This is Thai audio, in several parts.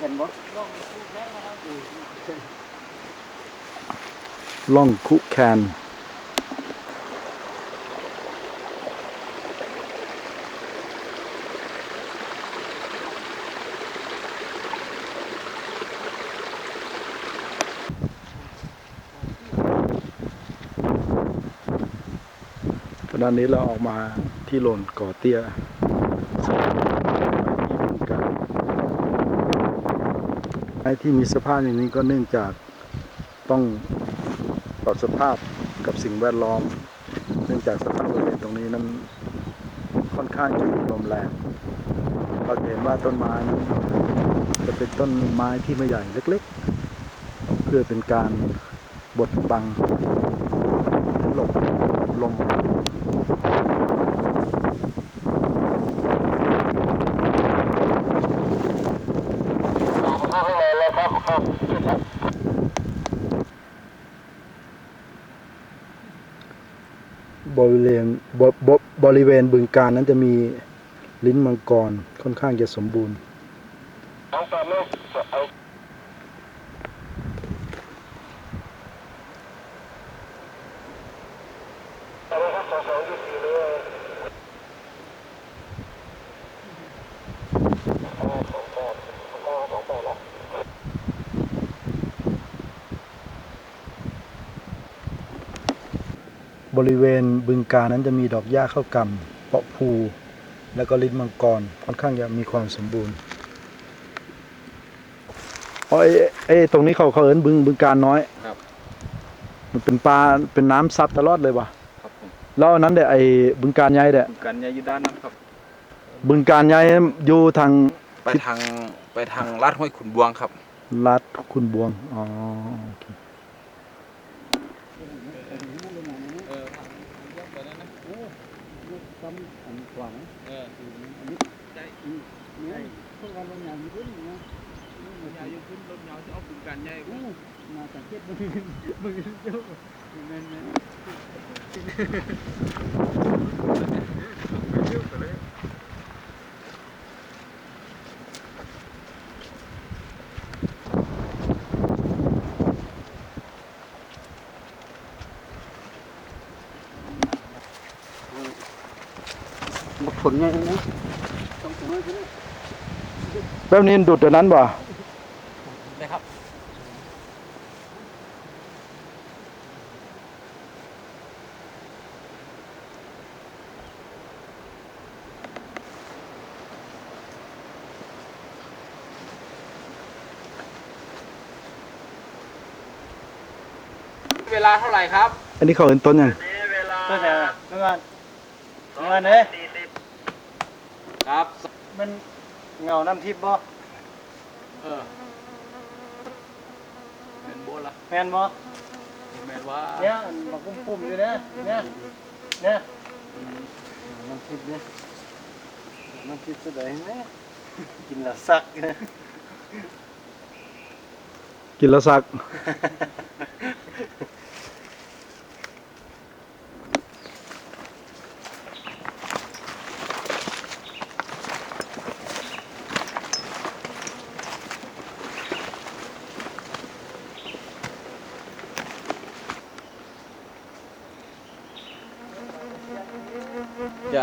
เห็นบ่ล่องคุแคนขณะนี้เราออกมาที่โลนก่อเตี้ย ไอ้ที่มีสภาพอย่างนี้ก็เนื่องจากต้องปรับสภาพกับสิ่งแวดล้อม เนื่องจากสภาพบริเวณตรงนี้นั้นค่อนข้างจะมีลมแรงเราเห็นว่าต้นไม้นั้นจะเป็นต้นไม้ที่ไม่ใหญ่เล็กๆ เพื่อเป็นการบดบังหลบลม บริเวณบบบริเวณบึงการนั้นจะมีลิ้นมังกรค่อนข้างจะสมบูรณ์ บริเวณบึงการนั้นจะมีดอกหญ้าข้าวกำเปาะภูแล้วก็ลิ้นมังกรค่อนข้างจะมีความสมบูรณ์อ๋อไอ้ไอ้ตรงนี้เขาเขาเอิ้นบึงบึงการน้อย ครับ มันเป็นปลาเป็นน้ำซับตลอดเลยว่ะครับผมแล้วอันนั้นเด้ไอ้บึงการใหญ่เด้กันยาอยู่ด้านนั้นครับ บึงการใหญ่อยู่ทางไปทางไปทางลาดห้วยขุนบวงครับ ลัดคุณบวงอ๋อโอเค เออไปนั่นนะ ซ้ำอันขวาง เออ อันนี้ ใจ เนี่ย พวกเราลงอย่างนี้ด้วยนะยาอยู่ขึ้นรถ แบบนี้ดุดเดี๋ยวนั้นบ่ได้ครับ เวลาเท่าไหร่ครับอันนี้เขาเอิ้นต้นยังก็จะเมื่อวานเมื่อวานเนี่ยครับ มัน เงาน้ำทิพย์บ่เออเป็นโบละแม่นบ่แม่นว่าเนี่ยมันมาปุ่มๆอยู่นะเนี่ยเนี่ยน้ำทิพย์เนี่ยน้ำทิพย์สุดเลยไหมกินแล้วซักนะกินแล้วซัก อ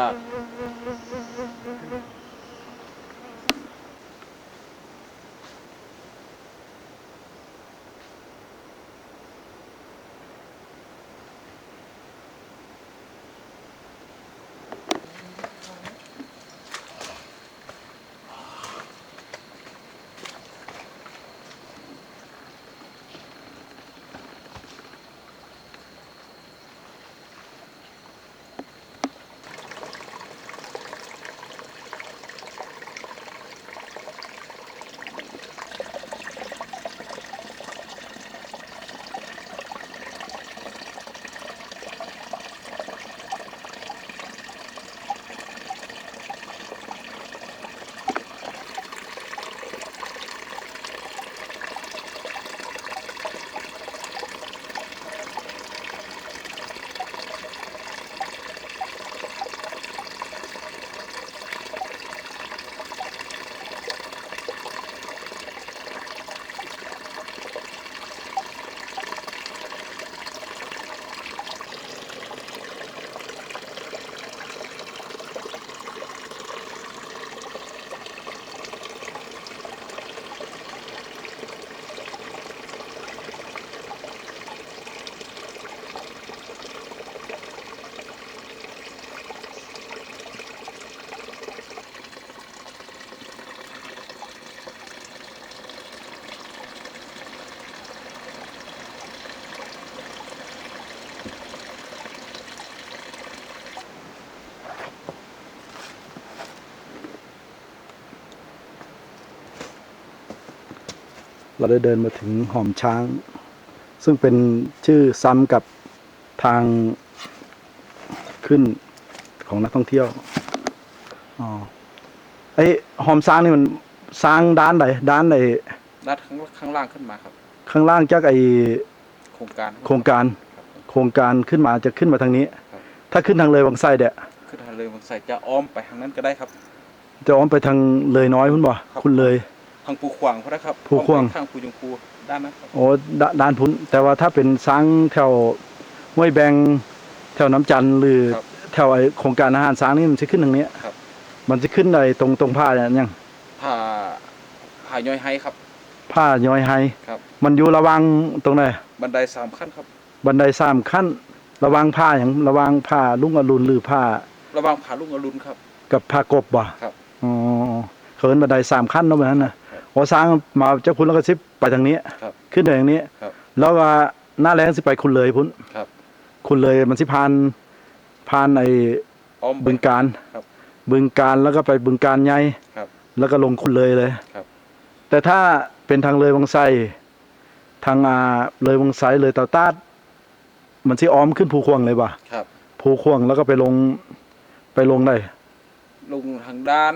เราได้เดินมาถึงหอมช้าง ซึ่งเป็นชื่อซ้ำกับทางขึ้นของนักท่องเที่ยว อ๋อ ไอหอมช้างนี่มันสร้างด้านไหนด้านไหนด้านข้างข้างล่างขึ้นมาครับ ข้างล่างจากไอโครงการโครงการครับผมโครงการขึ้นมาจะขึ้นมาทางนี้ครับถ้าขึ้นทางเลยวังไส้เดี่ยขึ้นทางเลยมันใส่จะอ้อมไปทางนั้นก็ได้ครับ จะอ้อมไปทางเลยน้อยคุณบ่ครับคุณเลย ทางปูขวางก็ได้ครับภูขวางอ้อมไปทางปูยงปูด้านนั้นครับ โอ้ดด้านพุ้นแต่ว่าถ้าเป็นช้างแถวห้วยแบงแถวน้ำจันทร์หรือครับแถวไอโครงการอาหารช้างนี่มันจะขึ้นทางนี้ครับ มันจะขึ้นในตรงตรงผ้าเนี่ยยังผ่าผ่าย่อยให้ครับ ผ้าย้อยไฮครับ มันอยู่ระหวังตรงไหนบันไดสามขั้นครับ บันไดสามขั้น ระหวังผ้าอย่างระหวังผ้าลุงอรุณหรือผ้าระหวังผ่าลุงอรุณครับ กับผ้ากบบ่ครับ อ๋อเขินบันไดสามขั้นเนาะแบบนั้นนะครับโอ้สร้างมาเจ้าคุณแล้วก็ซิบไปทางนี้ ครับ ขึ้นไปทางนี้ ครับ แล้วก็หน้าแรงสิไปคุณเลยพุ่นครับ คุณเลยมันสิพานพานไอ้อ้อมไปบึงการครับบึงการแล้วก็ไปบึงการใหญ่ครับแล้วก็ลงคุณเลยเลยครับ แต่ถ้าเป็นทางเลยวังไซทางอ่าเลยวังไซเลยเตาตาดมันสิอ้อมขึ้นภูควงเลยป่ะครับ ภูควงแล้วก็ไปลงไปลงได้ ลงทางด้าน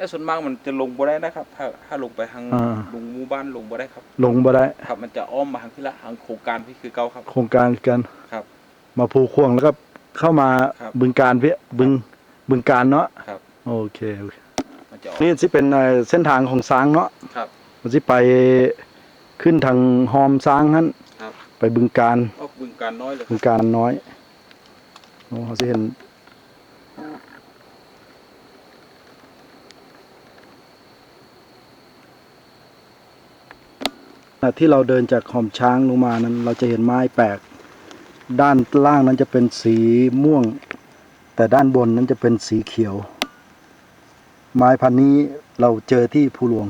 แต่ส่วนมากมันจะลงบ่ได้นะครับ ถ้าถ้าลงไปทางอ่า ลงหมู่บ้านลงบ่ได้ครับ ลงบ่ได้ ครับมันจะอ้อมมาทางที่ละทางโครงการที่คือเก่าครับ โครงการกัน ครับ มาภูควงแล้วก็เข้ามาครับบึงการเพี่บึงบึงการเนาะครับ โอเคโอเค มันจะออกนี่สิเป็นเอ่อเส้นทางของช้างเนาะครับ มันสิไปขึ้นทางหอมช้างนั้นครับ ไปบึงการออกบึงการน้อยเลยคบึรับงการน้อยโอ้เขาสิเห็น ขณะที่เราเดินจากหอมช้างลงมานั้น เราจะเห็นไม้แปลก ด้านล่างนั้นจะเป็นสีม่วง แต่ด้านบนนั้นจะเป็นสีเขียว ไม้พันนี้เราเจอที่ภูหลวง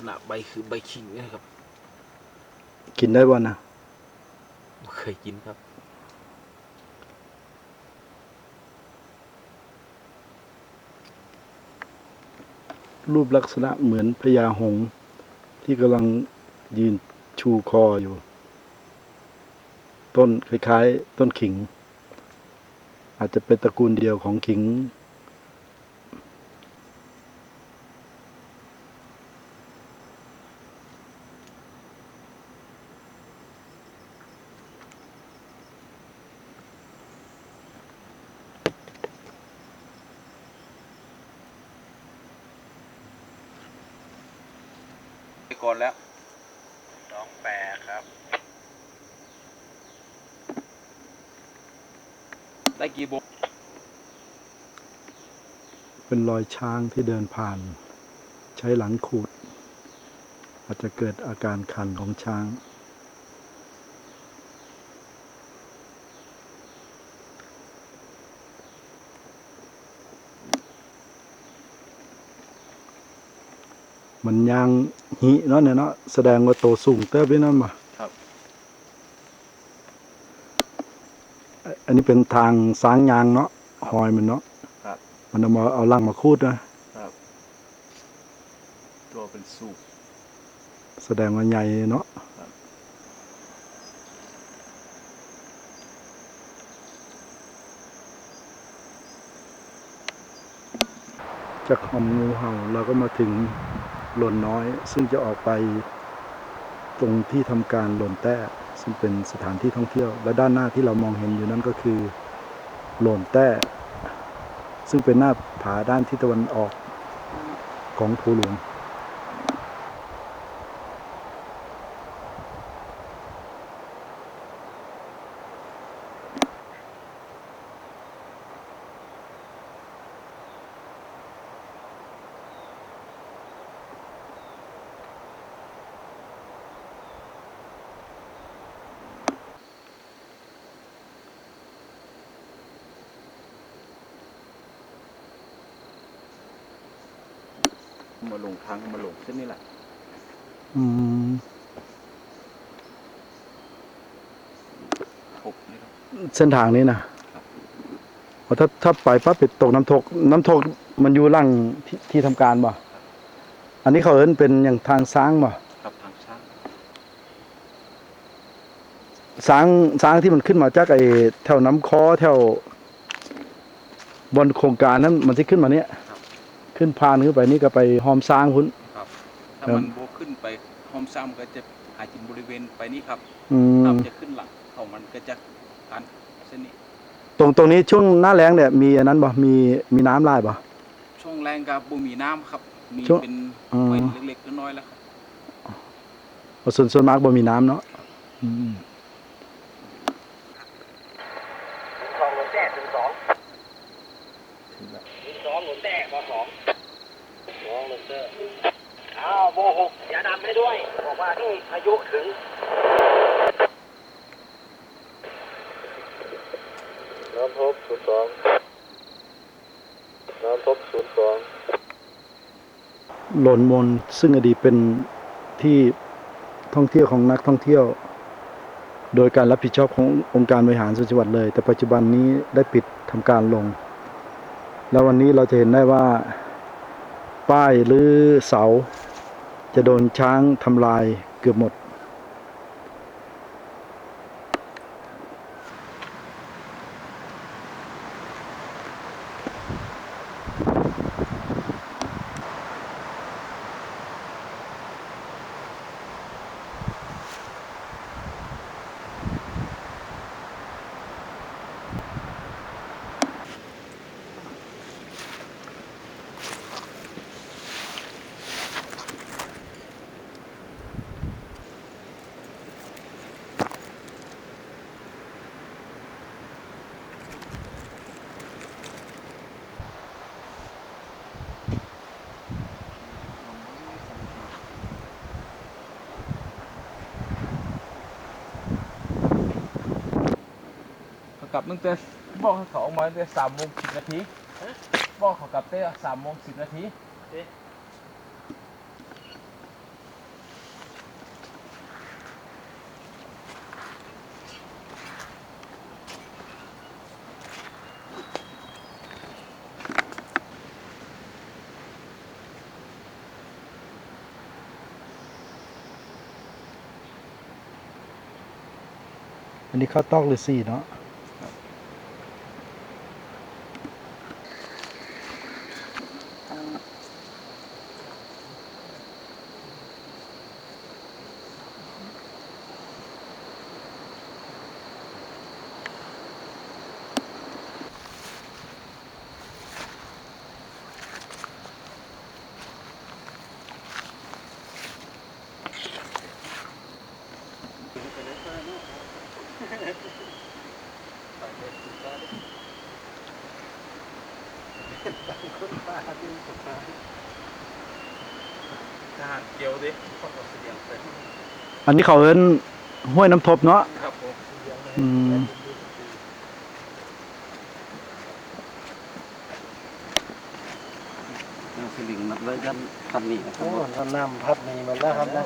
ษณะใบคือใบขิงนะครับ กินได้บ่นะเคยกินครับ รูปลักษณะเหมือนพญาหงส์ที่กำลังยืนชูคออยู่ ต้นคล้ายๆ ต้นขิง อาจจะเป็นตระกูลเดียวของขิง ก่อนแล้วน้องแปรครับ ได้กี่โบเป็นรอยช้างที่เดินผ่าน ใช้หลังขูด อาจจะเกิดอาการคันของช้าง มันยางหิเนาะเนี่ยเนาะแสดงว่าโตสูงเติบด้วยนั่นมาครับ อันนี้เป็นทางสางยางเนาะหอยมันเนาะครับ มันเอามาเอาลังมาคูดนะตัวเป็นสูบแสดงว่าใหญ่เนาะครับจากหอมงูเห่าเราก็มาถึง หล่นน้อย ซึ่งจะออกไปตรงที่ทำการหล่นแต้ซึ่งเป็นสถานที่ท่องเที่ยว และด้านหน้าที่เรามองเห็นอยู่นั้นก็คือหล่นแต้ ซึ่งเป็นหน้าผาด้านทิศตะวันออกของภูหลวง มาลงทางมาลงเส้นนี้แหละ อืมหกนี่ครับเส้นทางนี้นะครับอ๋อถ้าถ้าไปปั๊บไปตกน้ำทกน้ำทกมันอยู่หล่างที่ที่ทำการบ่อันนี้เขาเอิ้นเป็นอย่างทางซ้างบ่ครับทางช้างซ้างซ้างที่มันขึ้นมาจากไอ้แถวน้ำคอแถวบนโครงการนั้นมันที่ขึ้นมาเนี้ย ขึ้นพานขึ้นไปนี่ก็ไปหอมซ้างพุ่น ครับ ถ้าครับมันโบขึ้นไปหอมซ้ำก็จะหากินบริเวณไปนี่ครับอืถ้ามมันจะขึ้นหลังของมันก็จะการเส้นนี้ ตรงตรงนี้ช่วงหน้าแล้งเนี่ยมีอันนั้นบ่ มีมีน้ำลายบ่ ช่วงแรงกับบ่มีน้ำครับ มีช่วงเป็นอืมไว้เล็กๆน้อยๆแล้วครับ ส่วนส่วนมากบ่มีน้ำเนาะอืม สองหลวงแจ้ถึงสองถึงสองหลวงแจ้พอสองสองหลวงแจ้อ้าวโม หกอย่าดำให้ด้วย บอกว่าที่พายุถึงน้ำทบศูนย์สองน้ำทบศูนย์สองหล่นมนซึ่งอดีตเป็นที่ท่องเที่ยวของนักท่องเที่ยว โดยการรับผิดชอบขององค์การบริหารส่วนจังหวัดเลย แต่ปัจจุบันนี้ได้ปิดทำการลง แล้ววันนี้เราจะเห็นได้ว่า ป้ายหรือเสา จะโดนช้างทำลายเกือบหมด กับตั้งแต่บอกให้เขาออกมาตั้งแต่สามโมงสิบนาทีบอกเขากลับตั้งแต่สามโมงสิบนาทีอันนี้ข้าวตอกหรือสี่เนาะ ทหารเกี่ยวดิคนออกเสียงไปอันนี้เขาเอิ้นห้วยน้ำทบเนาะครับผมอืมสลิงนับเลยกันพันนี่นะครับ โอ้น้ำพัดนี่มันแล้วครับนะ